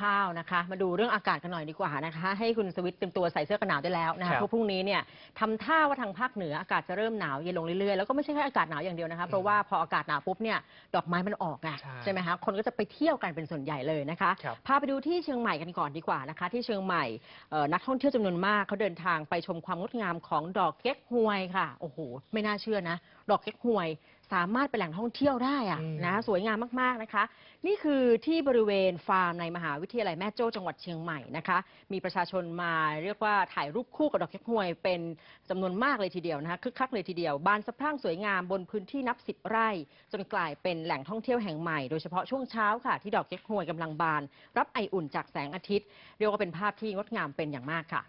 ข้าวนะคะ มาดูเรื่องอากาศกันหน่อยดีกว่านะคะ ให้คุณสวิตเตรียมตัวใส่เสื้อกันหนาวได้แล้วนะครัคะบเพราะพรุ่งนี้เนี่ยทำท่าว่าทางภาคเหนืออากาศจะเริ่มหนาวเย็นลงเรื่อยๆ แล้วก็ไม่ใช่แค่อากาศหนาวอย่างเดียวนะคะ เพราะว่าพออากาศหนาวปุ๊บเนี่ยดอกไม้มันออกไงใช่ใช่ไหมคะคนก็จะไปเที่ยวกันเป็นส่วนใหญ่เลยนะคะครับพาไปดูที่เชียงใหม่กันก่อนดีกว่านะคะ ที่เชียงใหม่เอ่อนักท่องเที่ยวจำนวนมากเขาเดินทางไปชมความงดงามของดอกเก๊กฮวยค่ะโอ้โหไม่น่าเชื่อนะ ดอกเก๊กฮวย สามารถเป็นแหล่งท่องเที่ยวได้อะอืม นะสวยงามมากๆนะคะ นี่คือที่บริเวณฟาร์มในมหาวิทยาลัยแม่โจ้จังหวัดเชียงใหม่นะคะ มีประชาชนมาเรียกว่าถ่ายรูปคู่กับดอกเก๊กฮวยเป็นจำนวนมากเลยทีเดียวนะคะคึกคักเลยทีเดียวบานสะพรั่งสวยงามบนพื้นที่นับสิบไร่ จนกลายเป็นแหล่งท่องเที่ยวแห่งใหม่โดยเฉพาะช่วงเช้าค่ะ ที่ดอกเก๊กฮวยกำลังบาน รับไออุ่นจากแสงอาทิตย์ เรียกว่าเป็นภาพที่งดงามเป็นอย่างมากค่ะ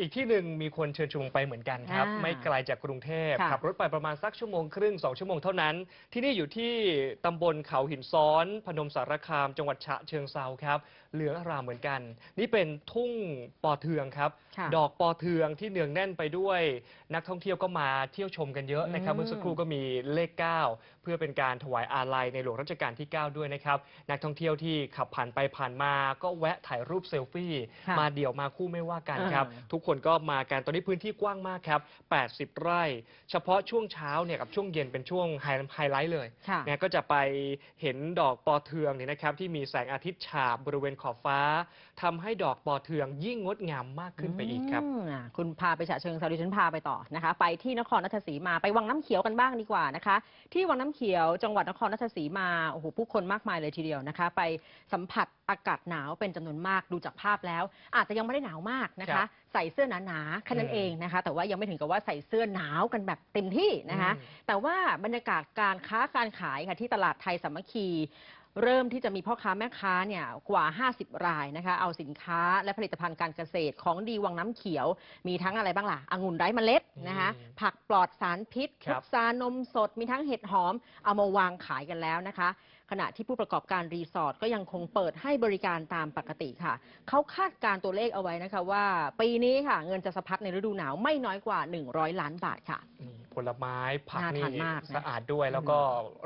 อีกที่หนึ่งมีคนเชิญชวนไปเหมือนกันครับ อ่าไม่ไกลจากกรุงเทพค่ะขับรถไปประมาณสักชั่วโมงครึ่งสองชั่วโมงเท่านั้น ที่นี่อยู่ที่ตำบลเขาหินซ้อน พนมสารคาม จังหวัดฉะเชิงเซาครับ เหลืองอารามเหมือนกัน นี่เป็นทุ่งปอเทืองครับ ค่ะดอกปอเทืองที่เนืองแน่นไปด้วย นักท่องเที่ยวก็มาเที่ยวชมกันเยอะนะครับอืม เมื่อสักครู่ก็มีเลข 9 เพื่อเป็นการถวายอาลัยในหลวงรัชกาลที่ 9 ด้วยนะครับนักท่องเที่ยวที่ขับผ่านไปผ่านมาก็แวะถ่ายรูปเซลฟี่ค่ะมาเดี่ยวมาคู่ไม่ว่ากันครับ อ่า ทุกคนก็มากันตอนนี้พื้นที่กว้างมากครับ 80 ไร่ เฉพาะช่วงเช้าเนี่ยกับช่วงเย็นเป็นช่วงไฮไฮไลท์เลยค่ะนะก็จะไปเห็นดอกปอเทืองเนี่ยนะครับที่มีแสงอาทิตย์ฉาบบริเวณขอบฟ้าทำให้ดอกปอเทืองยิ่งงดงามมากขึ้นไปอีกครับมอะคุณพาไปฉะเชิงเซาดิฉันพาไปต่อนะคะ ไปที่นครราชสีมาไปวังน้ำเขียวกันบ้างดีกว่านะคะ ที่วังน้ำเขียวจังหวัดนครราชสีมาโอ้โหผู้คนมากมายเลยทีเดียวนะคะ ไปสัมผัสอากาศหนาวเป็นจำนวนมากดูจากภาพแล้ว อาจจะยังไม่ได้หนาวมากนะครัคะบใส่เสื้อหนาๆแค่นั้นอืมเองนะคะ แต่ว่ายังไม่ถึงกับว่าใส่เสื้อหนาวกันแบบเต็มที่นะคะอืมแต่ว่าบรรยากาศการค้าการขายค่ะที่ตลาดไทยสามัคคี เริ่มที่จะมีพ่อค้าแม่ค้าเนี่ยกว่า 50 รายนะคะเอาสินค้าและผลิตภัณฑ์การเกษตรของดีวังน้ำเขียว มีทั้งอะไรบ้างล่ะองุ่นไร้เมล็ดนะคะอืมผักปลอดสารพิษครัพุบ ทรานมสดมีทั้งเห็ดหอมเอามาวางขายกันแล้วนะคะ ขณะที่ผู้ประกอบการรีสอร์ทก็ยังคงเปิดให้บริการตามปกติค่ะ เขาคาดการณ์ตัวเลขเอาไว้นะคะว่า ปีนี้ค่ะ เงินจะสะพัดในฤดูหนาวไม่น้อยกว่า 100 ล้านบาทค่ะนี่ผลไม้ผักน่านี่ทานมากนะสะอาดด้วย แล้วก็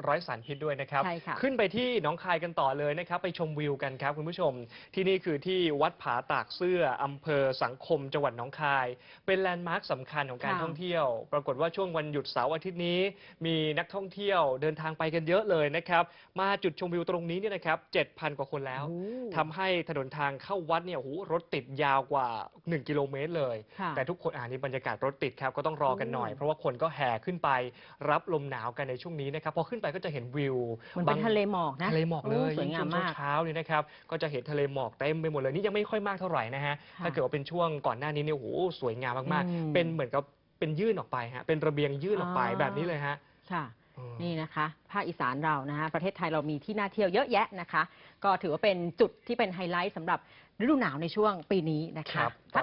ไร้สารพิษด้วยนะครับ ใช่ค่ะขึ้นไปที่หน้องคายกันต่อเลยนะครับ ไปชมวิวกันครับคุณผู้ชม ที่นี่คือที่วัดผาตากเสื้ออำเภอสังคมจังหวัดหนองคาย เป็นแลนด์มาร์คสำคัญของการค่ะ ท่องเที่ยว ปรากฏว่าช่วงวันหยุดเสาร์อาทิตย์นี้ มีนักท่องเที่ยวเดินทางไปกันเยอะเลยนะครับ มาจุดชมวิวตรงนี้เนี่ยนะครับ7,000 กว่าคนแล้ว โอ้ทำให้ถนนทางเข้าวัดเนี่ยโอ้โหรถติดยาวกว่า 1 กิโลเมตรเลย ค่ะ แต่ทุกคนอ่านี่บรรยากาศรถติดครับก็ต้องรอกันหน่อย โอ้ เพราะว่าคนก็แห่ขึ้นไปรับลมหนาวกันในช่วงนี้นะครับพอขึ้นไปก็จะเห็นวิวมันเป็นบางทะเลหมอกนะทะเลหมอกเลยโสวยงามช่วมากเช้าๆนี่นะครับก็จะเห็นทะเลหมอกเต็มไปหมดเลยนี่ยังไม่ค่อยมากเท่าไหร่นะฮะค่ะถ้าเกิดว่าเป็นช่วงก่อนหน้านี้เนี่ยโอ้โหสวยงามมากอืมๆเป็นเหมือนกับเป็นยื่นออกไปฮะเป็นระเบียงยื่นออกไปอ่าแบบนี้เลยฮะค่ะอืมนี่นะคะภาคอีสานเรานะคะประเทศไทยเรามีที่น่าเที่ยวเยอะแยะนะคะ ก็ถือว่าเป็นจุดที่เป็นไฮไลท์สำหรับฤดูหนาวในช่วงปีนี้นะคคะรับพัก